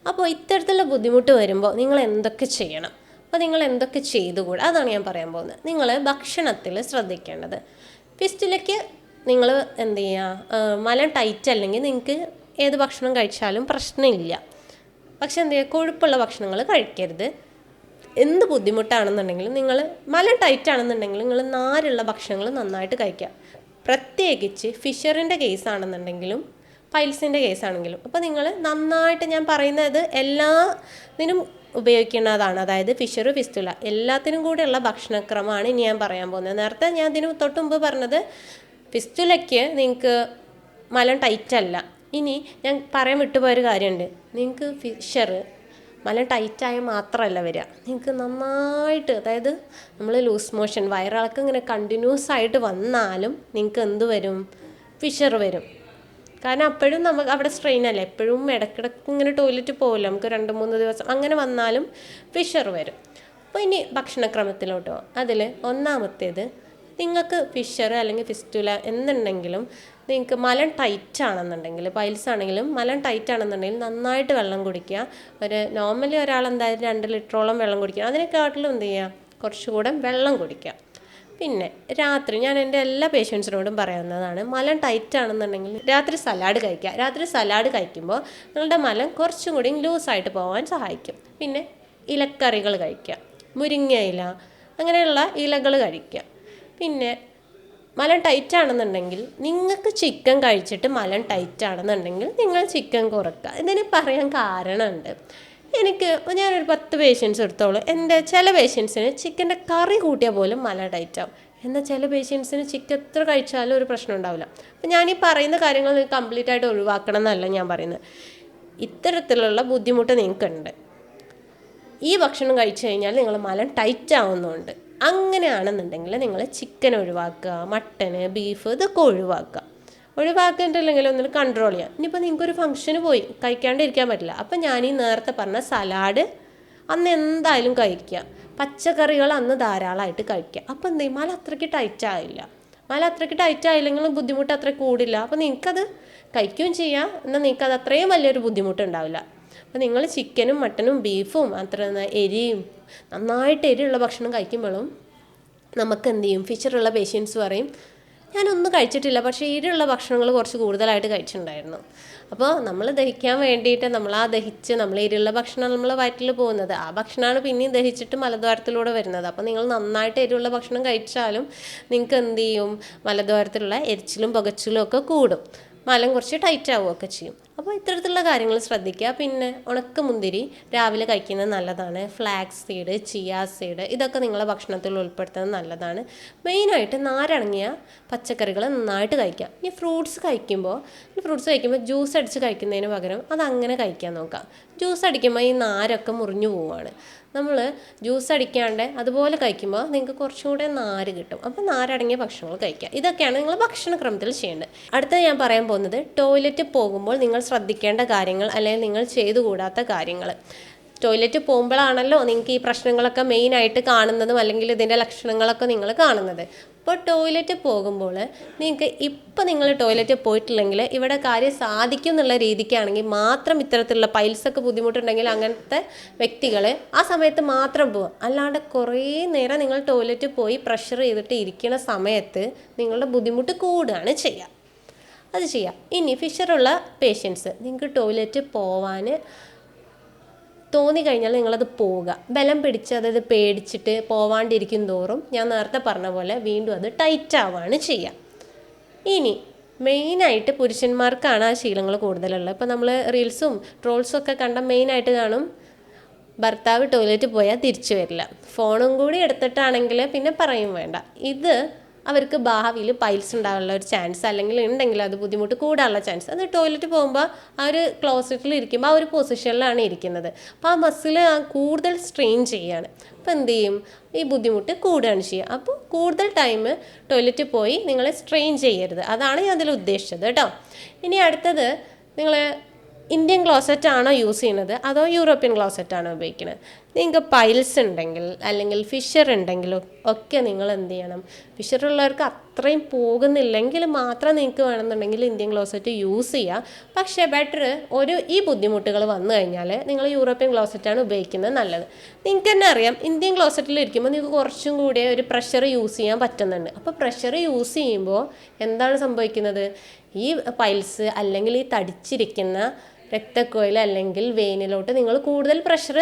അപ്പോൾ ഇത്തരത്തിലുള്ള ബുദ്ധിമുട്ട് വരുമ്പോൾ നിങ്ങൾ എന്തൊക്കെ ചെയ്യണം? അപ്പോൾ നിങ്ങൾ എന്തൊക്കെ ചെയ്തുകൂടാ? അതാണ് ഞാൻ പറയാൻ പോകുന്നത്. നിങ്ങൾ ഭക്ഷണത്തിൽ ശ്രദ്ധിക്കേണ്ടത്. ഫിസ്റ്റിലേക്ക് നിങ്ങൾ എന്ത് ചെയ്യുക മലം ടൈറ്റ് അല്ലെങ്കിൽ നിങ്ങൾക്ക് ഏത് ഭക്ഷണം കഴിച്ചാലും പ്രശ്നമില്ല. പക്ഷെ എന്ത് ചെയ്യുക? കൊഴുപ്പുള്ള ഭക്ഷണങ്ങൾ കഴിക്കരുത്. എന്ത് ബുദ്ധിമുട്ടാണെന്നുണ്ടെങ്കിലും നിങ്ങൾ മല ടൈറ്റ് ആണെന്നുണ്ടെങ്കിൽ നിങ്ങൾ നാരുള്ള ഭക്ഷണങ്ങൾ നന്നായിട്ട് കഴിക്കുക. പ്രത്യേകിച്ച് ഫിഷറിന്റെ കേസ് ആണെന്നുണ്ടെങ്കിലും പൈൽസിന്റെ കേസ് ആണെങ്കിലും. അപ്പോൾ നിങ്ങൾ നന്നായിട്ട് ഞാൻ പറയുന്നത് എല്ലാത്തിനും ഉപയോഗിക്കുന്നതാണ് അതായത് ഫിഷറ് ഫിസ്റ്റുല എല്ലാത്തിനും കൂടെയുള്ള ഭക്ഷണക്രമമാണ് ഇനി ഞാൻ പറയാൻ പോകുന്നത്. നേരത്തെ ഞാൻ ഇതിന് തൊട്ട് മുമ്പ് പറഞ്ഞത് ഫിസ്റ്റുലയ്ക്ക് നിങ്ങൾക്ക് മലം ടൈറ്റ് അല്ല. ഇനി ഞാൻ പറയാൻ വിട്ടുപോയൊരു കാര്യമുണ്ട്. നിങ്ങൾക്ക് ഫിഷർ നല്ല ടൈറ്റായ മാത്രമല്ല വരിക. നിങ്ങൾക്ക് നന്നായിട്ട് അതായത് നമ്മൾ ലൂസ് മോഷൻ വയറിളക്കം ഇങ്ങനെ കണ്ടിന്യൂസ് ആയിട്ട് വന്നാലും നിങ്ങൾക്ക് എന്ത് വരും? ഫിഷർ വരും. കാരണം അപ്പോഴും നമുക്ക് അവിടെ സ്ട്രെയിൻ അല്ലേ? എപ്പോഴും ഇടയ്ക്കിടയ്ക്ക് ഇങ്ങനെ ടോയ്ലറ്റ് പോകില്ല നമുക്ക് രണ്ട് മൂന്ന് ദിവസം അങ്ങനെ വന്നാലും ഫിഷർ വരും. അപ്പോൾ ഇനി ഭക്ഷണക്രമത്തിലോട്ടോ അതിൽ ഒന്നാമത്തേത് നിങ്ങൾക്ക് ഫിഷർ അല്ലെങ്കിൽ ഫിസ്റ്റുല എന്നുണ്ടെങ്കിലും നിങ്ങൾക്ക് മലം ടൈറ്റ് ആണെന്നുണ്ടെങ്കിൽ പൈൽസ് ആണെങ്കിലും മലം ടൈറ്റ് ആണെന്നുണ്ടെങ്കിൽ നന്നായിട്ട് വെള്ളം കുടിക്കുക. ഒരു നോർമലി ഒരാൾ എന്തായാലും രണ്ട് ലിറ്ററോളം വെള്ളം കുടിക്കുക. അതിനെക്കാട്ടിലും എന്ത് ചെയ്യുക? കുറച്ചുകൂടെ വെള്ളം കുടിക്കുക. പിന്നെ രാത്രി ഞാൻ എന്റെ എല്ലാ പേഷ്യൻസിനോടും പറയുന്നതാണ് മലം ടൈറ്റ് ആണെന്നുണ്ടെങ്കിൽ രാത്രി സലാഡ് കഴിക്കുക. രാത്രി സലാഡ് കഴിക്കുമ്പോൾ നിങ്ങളുടെ മലം കുറച്ചും കൂടി ലൂസായിട്ട് പോകാൻ സഹായിക്കും. പിന്നെ ഇലക്കറികൾ കഴിക്കുക. മുരിങ്ങയില അങ്ങനെയുള്ള ഇലകൾ കഴിക്കുക. പിന്നെ മലം ടൈറ്റ് ആണെന്നുണ്ടെങ്കിൽ നിങ്ങൾക്ക് ചിക്കൻ കഴിച്ചിട്ട് മലം ടൈറ്റ് ആണെന്നുണ്ടെങ്കിൽ നിങ്ങൾ ചിക്കൻ കുറക്കുക. ഇതിന് പറയാൻ കാരണമുണ്ട്. എനിക്ക് ഞാനൊരു പത്ത് പേഷ്യൻസ് എടുത്തോളൂ. എന്റെ ചില പേഷ്യൻസിന് ചിക്കന്റെ കറി കൂട്ടിയാൽ പോലും മല ടൈറ്റ് ആവും. എന്നാൽ ചില പേഷ്യൻസിന് ചിക്കൻ എത്ര കഴിച്ചാലും ഒരു പ്രശ്നം ഉണ്ടാവില്ല. അപ്പം ഞാൻ ഈ പറയുന്ന കാര്യങ്ങൾ കംപ്ലീറ്റ് ആയിട്ട് ഒഴിവാക്കണം എന്നല്ല ഞാൻ പറയുന്നത്. ഇത്തരത്തിലുള്ള ബുദ്ധിമുട്ട് നിങ്ങൾക്കുണ്ട്. ഈ ഭക്ഷണം കഴിച്ചു കഴിഞ്ഞാൽ നിങ്ങൾ മലം ടൈറ്റ് ആവുന്നുണ്ട്. അങ്ങനെയാണെന്നുണ്ടെങ്കിൽ നിങ്ങൾ ചിക്കൻ ഒഴിവാക്കുക മട്ടന് ബീഫ് ഇതൊക്കെ ഒഴിവാക്കുക. ഒഴിവാക്കിയിട്ടില്ലെങ്കിൽ ഒന്നിൽ കൺട്രോൾ ചെയ്യാം ഇനിയിപ്പോൾ നിങ്ങൾക്കൊരു ഫംഗ്ഷന് പോയി കഴിക്കാണ്ടിരിക്കാൻ പറ്റില്ല. അപ്പം ഞാൻ ഈ നേരത്തെ പറഞ്ഞ സലാഡ് അന്ന് എന്തായാലും കഴിക്കുക. പച്ചക്കറികൾ അന്ന് ധാരാളമായിട്ട് കഴിക്കുക. അപ്പം എന്ത് ചെയ്യും? മല അത്രയ്ക്ക് ടൈറ്റ് ആയില്ല. മല അത്രയ്ക്ക് ടൈറ്റ് ആയില്ലെങ്കിലും ബുദ്ധിമുട്ട് അത്ര കൂടില്ല. അപ്പം നിങ്ങൾക്കത് കഴിക്കുകയും ചെയ്യാം. എന്നാൽ നിങ്ങൾക്കത് അത്രയും വലിയൊരു ബുദ്ധിമുട്ടുണ്ടാവില്ല അപ്പം നിങ്ങൾ ചിക്കനും മട്ടനും ബീഫും അത്ര എരിയും നന്നായിട്ട് എരിയുള്ള ഭക്ഷണം കഴിക്കുമ്പോഴും നമുക്ക് എന്ത് ചെയ്യും? ഫിഷറുള്ള പേഷ്യൻസ് പറയും ഞാനൊന്നും കഴിച്ചിട്ടില്ല പക്ഷേ എരിയുള്ള ഭക്ഷണങ്ങൾ കുറച്ച് കൂടുതലായിട്ട് കഴിച്ചിട്ടുണ്ടായിരുന്നു. അപ്പോൾ നമ്മൾ ദഹിക്കാൻ വേണ്ടിയിട്ട് നമ്മൾ ആ ദഹിച്ച് നമ്മൾ എരിയുള്ള ഭക്ഷണം നമ്മൾ വയറ്റിൽ പോകുന്നത്. ആ ഭക്ഷണമാണ് പിന്നെയും ദഹിച്ചിട്ട് മലദ്വാരത്തിലൂടെ വരുന്നത്. അപ്പോൾ നിങ്ങൾ നന്നായിട്ട് എരിവുള്ള ഭക്ഷണം കഴിച്ചാലും നിങ്ങൾക്ക് എന്ത് ചെയ്യും? മലദ്വാരത്തിലുള്ള എരിച്ചിലും പുകച്ചിലും ഒക്കെ കൂടും. മലം കുറച്ച് ടൈറ്റ് ആവുകയൊക്കെ ചെയ്യും. അപ്പോൾ ഇത്തരത്തിലുള്ള കാര്യങ്ങൾ ശ്രദ്ധിക്കുക. പിന്നെ ഉണക്ക മുന്തിരി രാവിലെ കഴിക്കുന്നത് നല്ലതാണ്. ഫ്ലാക്സ് സീഡ് ചിയ സീഡ് ഇതൊക്കെ നിങ്ങളുടെ ഭക്ഷണത്തിൽ ഉൾപ്പെടുത്തുന്നത് നല്ലതാണ്. മെയിനായിട്ട് നാരടങ്ങിയ പച്ചക്കറികൾ നന്നായിട്ട് കഴിക്കുക. ഇനി ഫ്രൂട്ട്സ് കഴിക്കുമ്പോൾ ഫ്രൂട്ട്സ് കഴിക്കുമ്പോൾ ജ്യൂസ് അടിച്ച് കഴിക്കുന്നതിന് പകരം അത് അങ്ങനെ കഴിക്കാൻ നോക്കാം ജ്യൂസ് അടിക്കുമ്പോൾ ഈ നാരൊക്കെ മുറിഞ്ഞു പോവുകയാണ്. നമ്മൾ ജ്യൂസ് അടിക്കാണ്ട് അതുപോലെ കഴിക്കുമ്പോൾ നിങ്ങൾക്ക് കുറച്ചും കൂടെ നാര് കിട്ടും. അപ്പോൾ നാരടങ്ങിയ ഭക്ഷണങ്ങൾ കഴിക്കുക. ഇതൊക്കെയാണ് നിങ്ങൾ ഭക്ഷണക്രമത്തിൽ ചെയ്യേണ്ടത്. അടുത്ത ഞാൻ പറയാൻ പോകുന്നത് ടോയ്ലറ്റ് പോകുമ്പോൾ നിങ്ങൾ ശ്രദ്ധിക്കേണ്ട കാര്യങ്ങൾ അല്ലെങ്കിൽ നിങ്ങൾ ചെയ്തു കൂടാത്ത കാര്യങ്ങൾ. ടോയ്ലറ്റ് പോകുമ്പോഴാണല്ലോ നിങ്ങൾക്ക് ഈ പ്രശ്നങ്ങളൊക്കെ മെയിനായിട്ട് കാണുന്നതും അല്ലെങ്കിൽ ഇതിന്റെ ലക്ഷണങ്ങളൊക്കെ നിങ്ങൾ കാണുന്നത്. അപ്പോൾ ടോയ്ലറ്റ് പോകുമ്പോൾ നിങ്ങൾക്ക് ഇപ്പം നിങ്ങൾ ടോയ്ലറ്റ് പോയിട്ടില്ലെങ്കിൽ ഇവിടെ കാര്യം സാധിക്കും എന്നുള്ള രീതിക്കാണെങ്കിൽ മാത്രം ഇത്തരത്തിലുള്ള പൈൽസൊക്കെ ബുദ്ധിമുട്ടുണ്ടെങ്കിൽ അങ്ങനത്തെ വ്യക്തികൾ ആ സമയത്ത് മാത്രം പോകും അല്ലാണ്ട് കുറേ നേരം നിങ്ങൾ ടോയ്ലറ്റ് പോയി പ്രഷർ ചെയ്തിട്ട് ഇരിക്കുന്ന സമയത്ത് നിങ്ങളുടെ ബുദ്ധിമുട്ട് കൂടുകയാണ് ചെയ്യുക. അത് ചെയ്യാം. ഇനി ഫിഷറുള്ള പേഷ്യൻസ് നിങ്ങൾക്ക് ടോയ്ലറ്റ് പോവാൻ തോന്നി കഴിഞ്ഞാൽ നിങ്ങളത് പോവുക. ബലം പിടിച്ച് അതായത് പേടിച്ചിട്ട് പോവാണ്ടിരിക്കും തോറും ഞാൻ നേരത്തെ പറഞ്ഞ പോലെ വീണ്ടും അത് ടൈറ്റ് ആവുകയാണ് ചെയ്യുക ഇനി മെയിനായിട്ട് പുരുഷന്മാർക്കാണ് ആ ശീലങ്ങൾ കൂടുതലുള്ളത്. ഇപ്പോൾ നമ്മൾ റീൽസും ട്രോൾസും ഒക്കെ കണ്ട മെയിനായിട്ട് കാണും. ഭർത്താവ് ടോയ്ലറ്റ് പോയാൽ തിരിച്ചു വരില്ല. ഫോണും കൂടി എടുത്തിട്ടാണെങ്കിൽ പിന്നെ പറയും വേണ്ട. ഇത് അവർക്ക് ഭാവിയിൽ പൈൽസ് ഉണ്ടാകാനുള്ള ഒരു ചാൻസ് അല്ലെങ്കിൽ ഉണ്ടെങ്കിൽ അത് ബുദ്ധിമുട്ട് കൂടാനുള്ള ചാൻസ് അത് ടോയ്ലറ്റ് പോകുമ്പോൾ ആ ഒരു ക്ലോസറ്റിൽ ഇരിക്കുമ്പോൾ ആ ഒരു പൊസിഷനിലാണ് ഇരിക്കുന്നത്. അപ്പോൾ ആ മസിൽ കൂടുതൽ സ്ട്രെയിൻ ചെയ്യുകയാണ് അപ്പോൾ എന്ത് ചെയ്യും? ഈ ബുദ്ധിമുട്ട് കൂടുകയാണ് ചെയ്യുക. അപ്പോൾ കൂടുതൽ ടൈം ടോയ്ലറ്റിൽ പോയി നിങ്ങളെ സ്ട്രെയിൻ ചെയ്യരുത്. അതാണ് ഞാൻ അതിൽ ഉദ്ദേശിച്ചത് കേട്ടോ. ഇനി അടുത്തത് നിങ്ങൾ ഇന്ത്യൻ ക്ലോസറ്റ് ആണോ യൂസ് ചെയ്യുന്നത്? അതോ യൂറോപ്യൻ ക്ലോസറ്റ് ആണോ ഉപയോഗിക്കുന്നത്? നിങ്ങൾക്ക് പൈൽസ് ഉണ്ടെങ്കിൽ അല്ലെങ്കിൽ ഫിഷർ ഉണ്ടെങ്കിലും ഒക്കെ നിങ്ങൾ എന്ത് ചെയ്യണം? ഫിഷർ ഉള്ളവർക്ക് അത്രയും പോകുന്നില്ലെങ്കിൽ മാത്രം നിങ്ങൾക്ക് വേണമെന്നുണ്ടെങ്കിൽ ഇന്ത്യൻ ക്ലോസറ്റ് യൂസ് ചെയ്യുക പക്ഷേ ബെറ്റർ ഒരു ഈ ബുദ്ധിമുട്ടുകൾ വന്നു കഴിഞ്ഞാൽ നിങ്ങൾ യൂറോപ്യൻ ക്ലോസറ്റാണ് ഉപയോഗിക്കുന്നത് നല്ലത്. നിങ്ങൾക്ക് തന്നെ അറിയാം ഇന്ത്യൻ ക്ലോസറ്റിൽ ഇരിക്കുമ്പോൾ നിങ്ങൾക്ക് കുറച്ചും കൂടി ഒരു പ്രഷർ യൂസ് ചെയ്യാൻ പറ്റുന്നുണ്ട്. അപ്പോൾ പ്രഷർ യൂസ് ചെയ്യുമ്പോൾ എന്താണ് സംഭവിക്കുന്നത്? ഈ പൈൽസ് അല്ലെങ്കിൽ ഈ തടിച്ചിരിക്കുന്ന രക്തക്കോയിൽ അല്ലെങ്കിൽ വെയിനിലോട്ട് നിങ്ങൾ കൂടുതൽ പ്രഷർ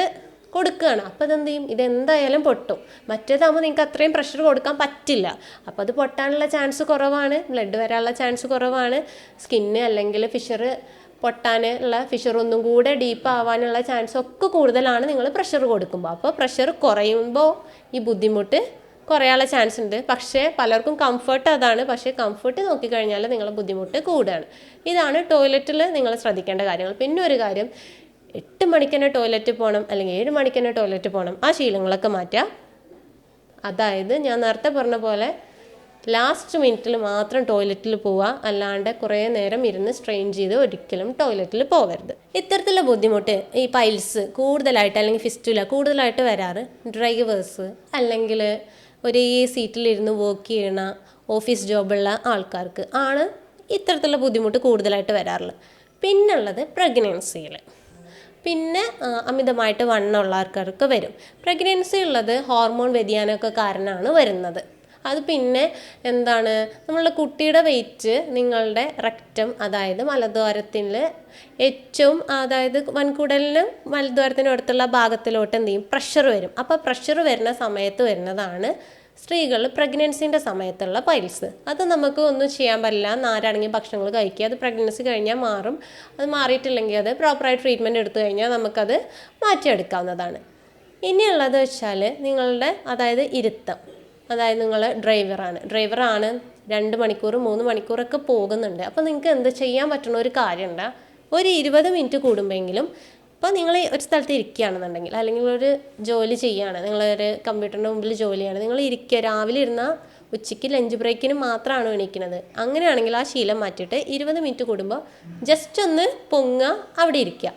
കൊടുക്കുകയാണ്. അപ്പോൾ അതെന്ത് ചെയ്യും? ഇതെന്തായാലും പൊട്ടും. മറ്റേതാകുമ്പോൾ നിങ്ങൾക്ക് അത്രയും പ്രഷർ കൊടുക്കാൻ പറ്റില്ല. അപ്പോൾ അത് പൊട്ടാനുള്ള ചാൻസ് കുറവാണ്. ബ്ലഡ് വരാനുള്ള ചാൻസ് കുറവാണ്. സ്കിന്ന് അല്ലെങ്കിൽ ഫിഷർ പൊട്ടാനുള്ള ഫിഷർ ഒന്നും കൂടെ ഡീപ്പ് ആവാനുള്ള ചാൻസ് ഒക്കെ കൂടുതലാണ് നിങ്ങൾ പ്രഷർ കൊടുക്കുമ്പോൾ അപ്പോൾ പ്രഷർ കുറയുമ്പോൾ ഈ ബുദ്ധിമുട്ട് കുറയാനുള്ള ചാൻസ് ഉണ്ട്. പക്ഷേ പലർക്കും കംഫർട്ട് അതാണ്. പക്ഷേ കംഫർട്ട് നോക്കിക്കഴിഞ്ഞാൽ നിങ്ങളുടെ ബുദ്ധിമുട്ട് കൂടുകയാണ്. ഇതാണ് ടോയ്ലറ്റിൽ നിങ്ങൾ ശ്രദ്ധിക്കേണ്ട കാര്യങ്ങൾ. പിന്നെ ഒരു കാര്യം എട്ട് മണിക്ക് തന്നെ ടോയ്ലറ്റ് പോകണം അല്ലെങ്കിൽ ഏഴ് മണിക്ക് തന്നെ ടോയ്ലറ്റ് പോകണം ആ ശീലങ്ങളൊക്കെ മാറ്റുക അതായത് ഞാൻ നേരത്തെ പറഞ്ഞ പോലെ ലാസ്റ്റ് മിനിറ്റിൽ മാത്രം ടോയ്ലറ്റിൽ പോവുക അല്ലാണ്ട് കുറേ നേരം ഇരുന്ന് സ്ട്രെയിൻ ചെയ്ത് ഒരിക്കലും ടോയ്ലറ്റിൽ പോകരുത് ഇത്തരത്തിലുള്ള ബുദ്ധിമുട്ട് ഈ പൈൽസ് കൂടുതലായിട്ട് അല്ലെങ്കിൽ ഫിസ്റ്റുല കൂടുതലായിട്ട് വരാറ് ഡ്രൈവേഴ്സ് അല്ലെങ്കിൽ ഒരേ സീറ്റിലിരുന്ന് വർക്ക് ചെയ്യണ ഓഫീസ് ജോബുള്ള ആൾക്കാർക്ക് ആണ് ഇത്തരത്തിലുള്ള ബുദ്ധിമുട്ട് കൂടുതലായിട്ട് വരാറുള്ളത്. പിന്നുള്ളത് പ്രഗ്നൻസിയിൽ പിന്നെ അമിതമായിട്ട് വണ്ണമുള്ള ആൾക്കാർക്ക് വരും. പ്രഗ്നൻസി ഉള്ളത് ഹോർമോൺ വ്യതിയാനമൊക്കെ കാരണമാണ് വരുന്നത്. അത് പിന്നെ എന്താണ്? നമ്മളുടെ കുട്ടിയുടെ വെയിറ്റ് നിങ്ങളുടെ റക്റ്റം അതായത് മലദ്വാരത്തിൽ ഏറ്റവും അതായത് വൻകുടലിനും മലദ്വാരത്തിനും അടുത്തുള്ള ഭാഗത്തിലോട്ട് എന്ത് ചെയ്യും? പ്രഷർ വരും. അപ്പോൾ പ്രഷർ വരുന്ന സമയത്ത് വരുന്നതാണ് സ്ത്രീകൾ പ്രഗ്നൻസിന്റെ സമയത്തുള്ള പൈൽസ് അത് നമുക്ക് ഒന്നും ചെയ്യാൻ പറ്റില്ല. നാരാണെങ്കിൽ ഭക്ഷണങ്ങൾ കഴിക്കുക. അത് പ്രഗ്നൻസി കഴിഞ്ഞാൽ മാറും. അത് മാറിയിട്ടില്ലെങ്കിൽ അത് പ്രോപ്പറായി ട്രീറ്റ്മെന്റ് എടുത്തു കഴിഞ്ഞാൽ നമുക്കത് മാറ്റിയെടുക്കാവുന്നതാണ്. ഇനിയുള്ളത് വെച്ചാൽ നിങ്ങളുടെ അതായത് ഇരുത്തം. അതായത് നിങ്ങൾ ഡ്രൈവറാണ്. ഡ്രൈവറാണ് രണ്ട് മണിക്കൂർ മൂന്ന് മണിക്കൂറൊക്കെ പോകുന്നുണ്ട്. അപ്പോൾ നിങ്ങൾക്ക് എന്ത് ചെയ്യാൻ പറ്റുന്ന ഒരു കാര്യമുണ്ട്. ഒരു ഇരുപത് മിനിറ്റ് കൂടുമ്പോഴെങ്കിലും ഇപ്പോൾ നിങ്ങൾ ഒരു സ്ഥലത്ത് ഇരിക്കുകയാണെന്നുണ്ടെങ്കിൽ അല്ലെങ്കിൽ ഒരു ജോലി ചെയ്യുകയാണ് നിങ്ങളൊരു കമ്പ്യൂട്ടറിന്റെ മുമ്പിൽ ജോലിയാണ് നിങ്ങൾ ഇരിക്കുക രാവിലെ ഇരുന്നാൽ ഉച്ചയ്ക്ക് ലഞ്ച് ബ്രേക്കിന് മാത്രമാണ് എണീക്കുന്നത്. അങ്ങനെയാണെങ്കിൽ ആ ശീലം മാറ്റിയിട്ട് ഇരുപത് മിനിറ്റ് കൂടുമ്പോൾ ജസ്റ്റ് ഒന്ന് പൊങ്ങുക അവിടെ ഇരിക്കുക.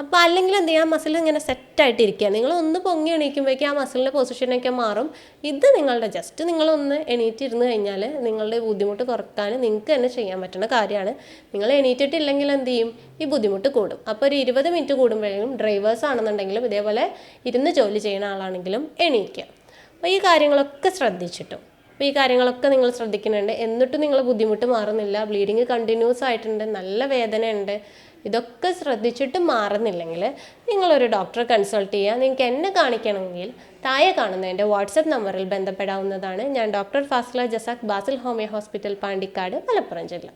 അപ്പോൾ അല്ലെങ്കിൽ എന്ത് ചെയ്യുക മസിൽ ഇങ്ങനെ സെറ്റായിട്ട് ഇരിക്കുക നിങ്ങൾ ഒന്ന് പൊങ്ങി എണീക്കുമ്പോഴേക്കും ആ മസിലിന്റെ പൊസിഷനൊക്കെ മാറും. ഇത് നിങ്ങളുടെ ജസ്റ്റ് നിങ്ങളൊന്ന് എണീറ്റിരുന്ന് കഴിഞ്ഞാൽ നിങ്ങളുടെ ബുദ്ധിമുട്ട് കുറയ്ക്കാൻ നിങ്ങൾക്ക് തന്നെ ചെയ്യാൻ പറ്റുന്ന കാര്യമാണ്. നിങ്ങൾ എണീറ്റിട്ടില്ലെങ്കിൽ എന്ത് ചെയ്യും? ഈ ബുദ്ധിമുട്ട് കൂടും. അപ്പോൾ ഒരു ഇരുപത് മിനിറ്റ് കൂടുമ്പോഴേക്കും ഡ്രൈവേഴ്സ് ആണെന്നുണ്ടെങ്കിലും ഇതേപോലെ ഇരുന്ന് ജോലി ചെയ്യുന്ന ആളാണെങ്കിലും എണീക്കുക. അപ്പോൾ ഈ കാര്യങ്ങളൊക്കെ ശ്രദ്ധിച്ചിട്ടും. അപ്പോൾ ഈ കാര്യങ്ങളൊക്കെ നിങ്ങൾ ശ്രദ്ധിക്കുന്നുണ്ട്. എന്നിട്ടും നിങ്ങൾ ബുദ്ധിമുട്ട് മാറുന്നില്ല. ബ്ലീഡിങ് കണ്ടിന്യൂസ് ആയിട്ടുണ്ട്. നല്ല വേദനയുണ്ട്. ഇതൊക്കെ ശ്രദ്ധിച്ചിട്ട് മാറുന്നില്ലെങ്കിൽ നിങ്ങളൊരു ഡോക്ടറെ കൺസൾട്ട് ചെയ്യുക നിങ്ങൾക്ക് എന്നെ കാണിക്കണമെങ്കിൽ താഴെ കാണുന്ന എന്റെ വാട്സപ്പ് നമ്പറിൽ ബന്ധപ്പെടാവുന്നതാണ്. ഞാൻ doctor Fasla Jasakh Basil homeo hospital Pandikkad Malappuram ജില്ല.